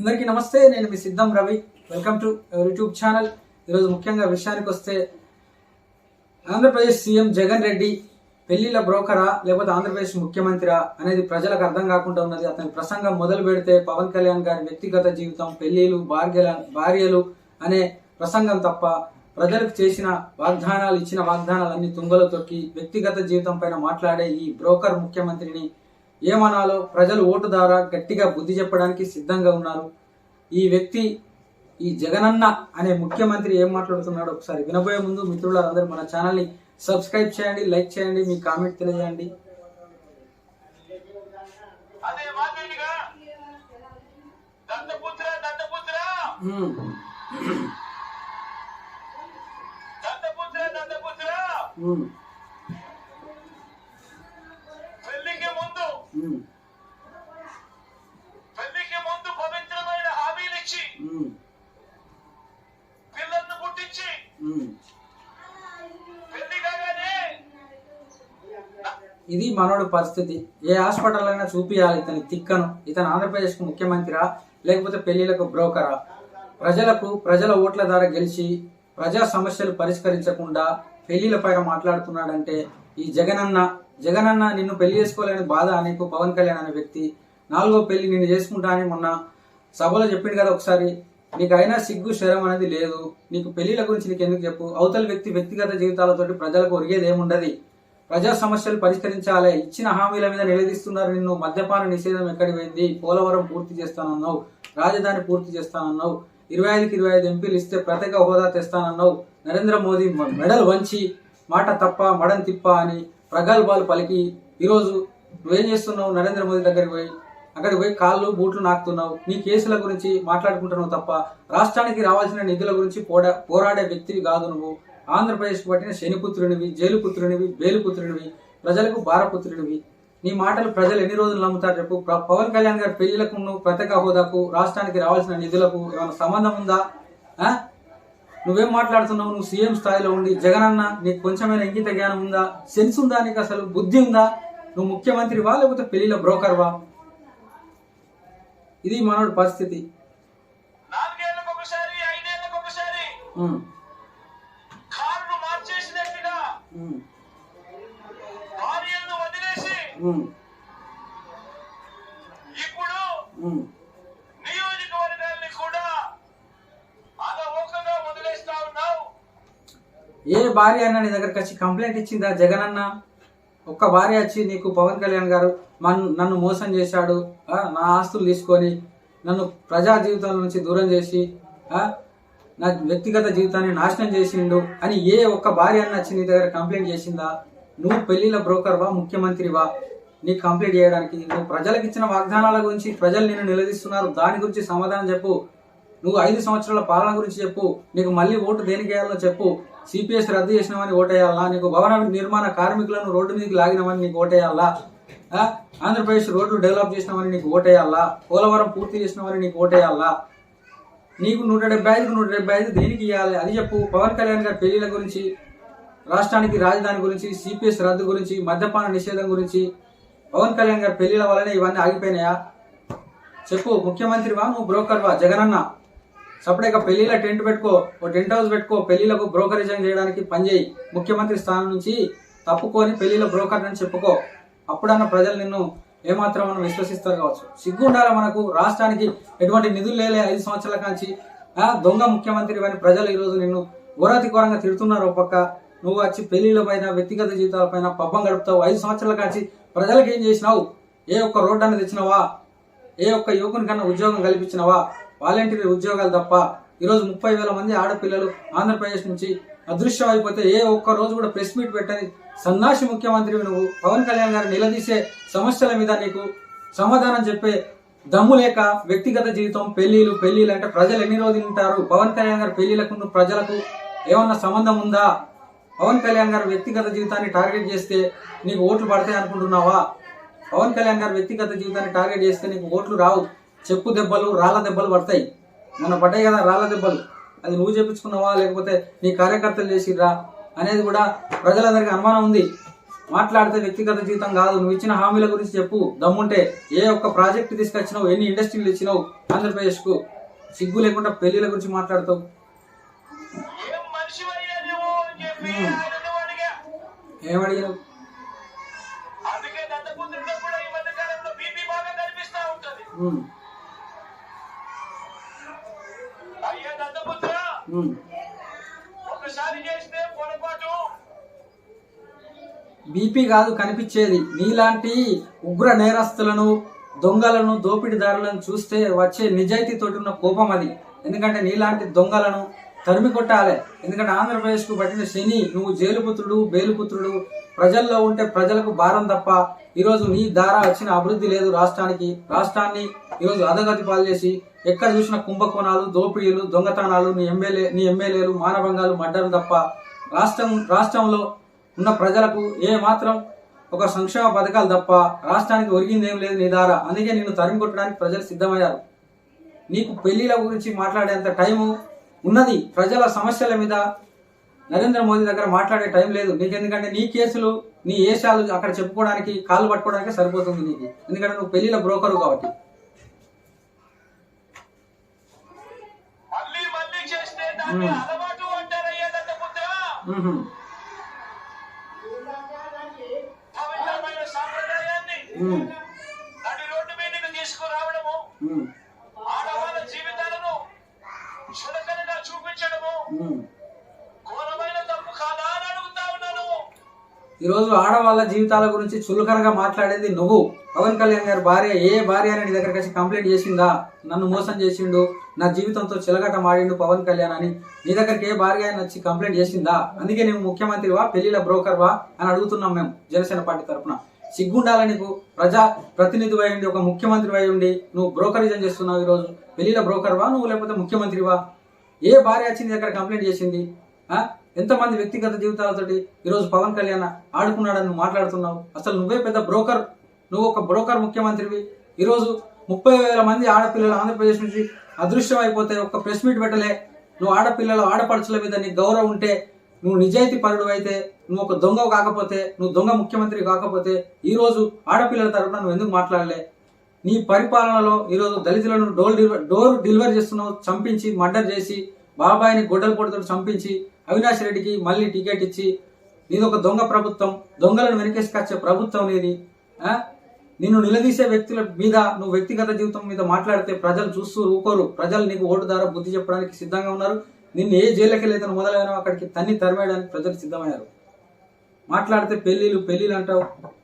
అందరికీ నమస్తే నేను మీ సిద్ధం Ravi. Welcome to YouTube channel ఈరోజు ముఖ్యంగా విషయానికి వస్తే ఆంధ్రప్రదేశ్ సీఎం జగన్ రెడ్డి పెళ్ళిళ్ళ బ్రోకరా లేకపోతే ఆంధ్రప్రదేశ్ ముఖ్యమంత్రి అనేది ప్రజలకు అర్థం కాకుండా ఉన్నది. అతని ప్రసంగం మొదలు పెడితే పవన్ కళ్యాణ్ గారి వ్యక్తిగత జీవితం పెళ్ళిలు భార్యల భార్యలు అనే ప్రసంగం తప్ప ప్రజలకు చేసిన వాగ్దానాలు ఇచ్చిన వాగ్దానాలన్నీ తుంగలో తొక్కి వ్యక్తిగత జీవితం పైన మాట్లాడే ఈ బ్రోకర్ ముఖ్యమంత్రిని ఏమనాలో ప్రజలు ఓటు ద్వారా గట్టిగా బుద్ధి చెప్పడానికి సిద్ధంగా ఉన్నారు. ఈ వ్యక్తి ఈ జగనన్న అనే ముఖ్యమంత్రి ఏం మాట్లాడుతున్నాడో ఒకసారి వినబోయే ముందు మిత్రులందరూ మన ఛానల్ని సబ్స్క్రైబ్ చేయండి లైక్ చేయండి మీ కామెంట్ తెలియజేయండి. అదే ఇది మనోడి పరిస్థితి. ఏ హాస్పిటల్ అయినా చూపియాలి ఇతని తిక్కను. ఇతను ఆంధ్రప్రదేశ్కు ముఖ్యమంత్రిరా లేకపోతే పెళ్ళిలకు బ్రోకరా? ప్రజలకు ప్రజల ఓట్ల ద్వారా గెలిచి ప్రజా సమస్యలు పరిష్కరించకుండా పెళ్ళిల పైన మాట్లాడుతున్నాడంటే ఈ జగనన్న. జగనన్న నిన్ను పెళ్ళి చేసుకోలేని బాధ నీకు పవన్ కళ్యాణ్ అనే వ్యక్తి. నాలుగో పెళ్ళి నిన్ను చేసుకుంటా అని మొన్న సభలో చెప్పింది కదా ఒకసారి. నీకు అయినా సిగ్గు శరం అనేది లేదు. నీకు పెళ్ళిల గురించి నీకు ఎందుకు చెప్పు? అవతల వ్యక్తి వ్యక్తిగత జీవితాలతోటి ప్రజలకు ఒరిగేది ఏముండదు ప్రజా సమస్యలు పరిష్కరించాలి. ఇచ్చిన హామీల మీద నిలదీస్తున్నారు నిన్ను. మద్యపాన నిషేధం ఎక్కడి పోయింది? పోలవరం పూర్తి చేస్తానన్నావు. రాజధాని పూర్తి చేస్తానన్నావు. ఇరవై ఐదుకి ఇరవై ఐదు ఎంపీలు ఇస్తే ప్రత్యేక హోదా తెస్తానన్నావు. నరేంద్ర మోదీ మెడల్ వంచి మాట తప్ప మడం తిప్ప అని ప్రగల్భాలు పలికి ఈరోజు నువ్వేం చేస్తున్నావు? నరేంద్ర మోదీ దగ్గరికి పోయి అక్కడికి పోయి కాళ్ళు బూట్లు నాకుతున్నావు. నీ కేసుల గురించి మాట్లాడుకుంటున్నావు తప్ప రాష్ట్రానికి రావాల్సిన నిధుల గురించి పోడా పోరాడే వ్యక్తివి కాదు నువ్వు. ఆంధ్రప్రదేశ్కి పట్టిన శనిపుత్రునివి జైలుపుత్రునివి బేలుపుత్రునివి ప్రజలకు భారపుత్రునివి నీ మాటలు ప్రజలు ఎన్ని రోజులు నమ్ముతారు రేపు ప్ర- పవన్ కళ్యాణ్ గారి పెళ్ళిలకు నువ్వు ప్రత్యేక హోదాకు రాష్ట్రానికి రావాల్సిన నిధులకు ఏమైనా సంబంధం ఉందా? నువ్వేం మాట్లాడుతున్నావు? నువ్వు సీఎం స్థాయిలో ఉండి జగనన్న నీకు కొంచెమైనా ఇంగిత జ్ఞానం ఉందా? సెన్స్ ఉందా నీకు అసలు? బుద్ధి ఉందా? నువ్వు ముఖ్యమంత్రివా లేకపోతే పెళ్ళిల బ్రోకర్వా? ఇది మనోడి పరిస్థితి. వదిలేసి ఇప్పుడు ఉమ్. నియోజకవర్గాల్ని కూడా అలవోకగా వదిలేస్తా ఉన్నావు. ఏ భార్య అన్న నీ దగ్గరకు వచ్చి కంప్లైంట్ ఇచ్చిందా? జగన్ అన్న ఒక్క భార్య వచ్చి నీకు పవన్ కళ్యాణ్ గారు మన్ నన్ను మోసం చేశాడు నా ఆస్తులు తీసుకొని నన్ను ప్రజా జీవితం నుంచి దూరం చేసి నా వ్యక్తిగత జీవితాన్ని నాశనం చేసిండు అని ఏ ఒక్క భార్య అన్న వచ్చి నీ దగ్గర కంప్లైంట్ చేసిందా? నువ్వు పెళ్ళిల బ్రోకర్వా ముఖ్యమంత్రివా నీకు కంప్లైంట్ చేయడానికి నువ్వు ప్రజలకు ఇచ్చిన వాగ్దానాల గురించి ప్రజలు నిన్ను నిలదీస్తున్నారు. దాని గురించి సమాధానం చెప్పు. నువ్వు ఐదు సంవత్సరాల పాలన గురించి చెప్పు. నీకు మళ్ళీ ఓటు దేనికి వేయాలో చెప్పు. సిపిఎస్ రద్దు చేసినామని ఓటేయాలా? నీకు భవన నిర్మాణ కార్మికులను రోడ్డు మీదకి లాగినామని నీకు ఓటేయాలా? ఆంధ్రప్రదేశ్ రోడ్లు డెవలప్ చేసినామని నీకు ఓటేయాలా? పోలవరం పూర్తి చేసినామని నీకు ఓటేయాలా? నీకు నూట డెబ్బై ఐదుకు నూట డెబ్బై ఐదు దేనికి ఇవ్వాలి అది చెప్పు. పవన్ కళ్యాణ్ గారి పెళ్ళిల గురించి రాష్ట్రానికి రాజధాని గురించి సిపిఎస్ రద్దు గురించి మద్యపాన నిషేధం గురించి పవన్ కళ్యాణ్ గారి పెళ్ళిల వల్లనే ఇవన్నీ ఆగిపోయినాయా? చెప్పు. ముఖ్యమంత్రివా నువ్వు బ్రోకర్వా జగనన్న సపరేట్గా పెళ్ళిలో టెంట్ పెట్టుకో ఓ టెంట్ హౌస్ పెట్టుకో పెళ్ళిలకు బ్రోకరేజం చేయడానికి పనిచేయి ముఖ్యమంత్రి స్థానం నుంచి తప్పుకొని పెళ్ళిలో బ్రోకర్ అని చెప్పుకో. అప్పుడన్న ప్రజలు నిన్ను ఏమాత్రం మనం విశ్వసిస్తారు కావచ్చు. సిగ్గు ఉండాలి మనకు? రాష్ట్రానికి ఎటువంటి నిధులు లేలే ఐదు సంవత్సరాల కాంచి. దొంగ ముఖ్యమంత్రి అని ప్రజలు ఈరోజు నిన్ను ఘోరాతి ఘోరంగా తిడుతున్నారు ఒక పక్క. నువ్వు వచ్చి పెళ్ళిళ్ళ పైన వ్యక్తిగత జీవితాల పైన పబ్బం గడుపుతావు. ఐదు సంవత్సరాల కాంచి ప్రజలకు ఏం చేసినావు? ఏ ఒక్క రోడ్డు అనేది తెచ్చినావా? ఏ ఒక్క యువకుని కన్నా ఉద్యోగం కల్పించినవా? వాలంటీర్ ఉద్యోగాలు తప్ప. ఈరోజు ముప్పై వేల మంది ఆడపిల్లలు ఆంధ్రప్రదేశ్ నుంచి అదృశ్యం అయిపోతే ఏ ఒక్క రోజు కూడా ప్రెస్ మీట్ పెట్టని సన్నాసి ముఖ్యమంత్రి నువ్వు. పవన్ కళ్యాణ్ గారు నిలదీసే సమస్యల మీద నీకు సమాధానం చెప్పే దమ్ము లేక వ్యక్తిగత జీవితం పెళ్ళిలు పెళ్ళిలు అంటే ప్రజలు ఎన్ని రోజులు ఉంటారు? పవన్ కళ్యాణ్ గారి పెళ్ళిలకు ప్రజలకు ఏమన్నా సంబంధం ఉందా? పవన్ కళ్యాణ్ గారి వ్యక్తిగత జీవితాన్ని టార్గెట్ చేస్తే నీకు ఓట్లు పడతాయి అనుకుంటున్నావా? పవన్ కళ్యాణ్ గారి వ్యక్తిగత జీవితాన్ని టార్గెట్ చేస్తే నీకు ఓట్లు రావు. చెప్పు దెబ్బలు రాళ్ళ దెబ్బలు పడతాయి. మొన్న పడ్డాయి కదా రాళ్ళ దెబ్బలు. అది నువ్వు చెప్పించుకున్నావా? లేకపోతే నీ కార్యకర్తలు చేసిర్రా? అనేది కూడా ప్రజలందరికీ అనుమానం ఉంది. మాట్లాడితే వ్యక్తిగత జీవితం కాదు. నువ్వు ఇచ్చిన హామీల గురించి చెప్పు. దమ్ముంటే ఏ ఒక్క ప్రాజెక్ట్ తీసుకొచ్చినావు ఎన్ని ఇండస్ట్రీలు ఇచ్చినావు ఆంధ్రప్రదేశ్కు? సిగ్గు లేకుండా పెళ్ళిల గురించి మాట్లాడతావు. ఏం మనిషి అయ్యా నువ్వు అని చెప్పి ఆయనను అడిగా ఏమడిగినావు అందుకే దత్తపుత్రుడు కూడా ఈ మధ్య కాలంలో బీపీ బాగా కనిపిస్తా ఉంటది ఉమ్, అయ్యా దత్తపుత్ర ఉమ్. ఒకసారి చేస్తే పొరపాటు బీపీ కాదు కనిపించేది. నీలాంటి ఉగ్ర నేరస్తులను దొంగలను దోపిడీదారులను చూస్తే వచ్చే నిజాయితీతోటి ఉన్న కోపం అది. ఎందుకంటే నీలాంటి దొంగలను తరిమి కొట్టాలి. ఎందుకంటే ఆంధ్రప్రదేశ్కు పట్టిన శని నువ్వు జైలుపుత్రుడు బేలుపుత్రుడు ప్రజల్లో ఉంటే ప్రజలకు భారం తప్ప ఈరోజు నీ ద్వారా వచ్చిన అభివృద్ధి లేదు రాష్ట్రానికి. రాష్ట్రాన్ని ఈరోజు అధగతి పాలు చేసి ఎక్కడ చూసిన కుంభకోణాలు దోపిడీలు దొంగతనాలు నీ ఎమ్మెల్యే నీ ఎమ్మెల్యేలు మానభంగాలు మడ్డలు తప్ప రాష్ట్రం రాష్ట్రంలో ఉన్న ప్రజలకు ఏ మాత్రం ఒక సంక్షేమ పథకాలు తప్ప రాష్ట్రానికి ఒరిగింది ఏం లేదు నీ ద్వారా. అందుకే నిన్ను తరిమి కొట్టడానికి ప్రజలు సిద్ధమయ్యారు. నీకు పెళ్ళిల గురించి మాట్లాడేంత టైము ఉన్నది. ప్రజల సమస్యల మీద నరేంద్ర మోదీ దగ్గర మాట్లాడే టైం లేదు. నీకు ఎందుకంటే నీ కేసులు నీ ఏషాలు అక్కడ చెప్పుకోవడానికి కాళ్ళు పట్టుకోవడానికి సరిపోతుంది నీకు. ఎందుకంటే నువ్వు పెళ్ళిల బ్రోకరు కాబట్టి. నడి రోడ్డు మీదకి తీసుకురావడము మ్. ఆడవాళ్ళ జీవితాలను చులకనగా చూపించడము మ్. ఘోరమైన తప్పు కాదా అని అడుగుతా ఉన్నాను. ఈరోజు ఆడవాళ్ళ జీవితాల గురించి చులకనగా మాట్లాడేది నువ్వు. పవన్ కళ్యాణ్ గారి భార్య ఏ భార్య అని దగ్గరకు వచ్చి కంప్లైంట్ చేసిందా? నన్ను మోసం చేసిండు నా జీవితంతో చిలగట మాడిండు పవన్ కళ్యాణ్ అని నీ దగ్గరికి ఏ భార్య అని వచ్చి కంప్లైంట్ చేసిందా? అందుకే నువ్వు ముఖ్యమంత్రివా పెళ్ళిల బ్రోకర్వా అని అడుగుతున్నాం మేము జనసేన పార్టీ తరఫున సిగ్గుండాల నీకు ప్రజా ప్రతినిధి ఉండి ఒక ముఖ్యమంత్రి అయి ఉండి నువ్వు బ్రోకరిజం చేస్తున్నావు ఈరోజు. బ్రోకర్ బ్రోకర్వా నువ్వు లేకపోతే ముఖ్యమంత్రివా? ఏ భార్య వచ్చింది దగ్గర కంప్లైంట్ చేసింది? ఎంతమంది వ్యక్తిగత జీవితాలతోటి ఈరోజు పవన్ కళ్యాణ్ ఆడుకున్నాడని నువ్వు మాట్లాడుతున్నావు? అసలు నువ్వే పెద్ద బ్రోకర్. నువ్వు ఒక బ్రోకర్ ముఖ్యమంత్రివి. ఈరోజు ముప్పై వేల మంది ఆడపిల్లలు ఆంధ్రప్రదేశ్ నుంచి అదృశ్యం అయిపోతే ఒక ప్రెస్ మీట్ పెట్టలే. నువ్వు ఆడపిల్లలు ఆడపడుచుల మీద నీకు గౌరవం ఉంటే నువ్వు నిజాయితీ పరుడు అయితే నువ్వు ఒక దొంగ కాకపోతే నువ్వు దొంగ ముఖ్యమంత్రి కాకపోతే ఈ రోజు ఆడపిల్లల తరపున నువ్వు ఎందుకు మాట్లాడలే? నీ పరిపాలనలో ఈరోజు దళితులను డోర్ డెలివర్ డోర్ డెలివరీ చేస్తున్నావు చంపించి మర్డర్ చేసి బాబాయిని గొడ్డల పొడితో చంపించి అవినాష్ రెడ్డికి మళ్ళీ టికెట్ ఇచ్చి నీది ఒక దొంగ ప్రభుత్వం దొంగలను వెనకేసుకొచ్చే ప్రభుత్వం నీది నిన్ను నిలదీసే వ్యక్తుల మీద నువ్వు వ్యక్తిగత జీవితం మీద మాట్లాడితే ప్రజలు చూస్తూ ఊకోరు. ప్రజలు నీకు ఓటు ద్వారా బుద్ధి చెప్పడానికి సిద్ధంగా ఉన్నారు. నిన్ను ఏ జైలుకి వెళ్ళైతే మొదలైనా అక్కడికి తన్ని తరిమేయడానికి ప్రజలు సిద్ధమయ్యారు. మాట్లాడితే పెళ్ళిళ్ళు పెళ్ళిళ్ళు అంటావు.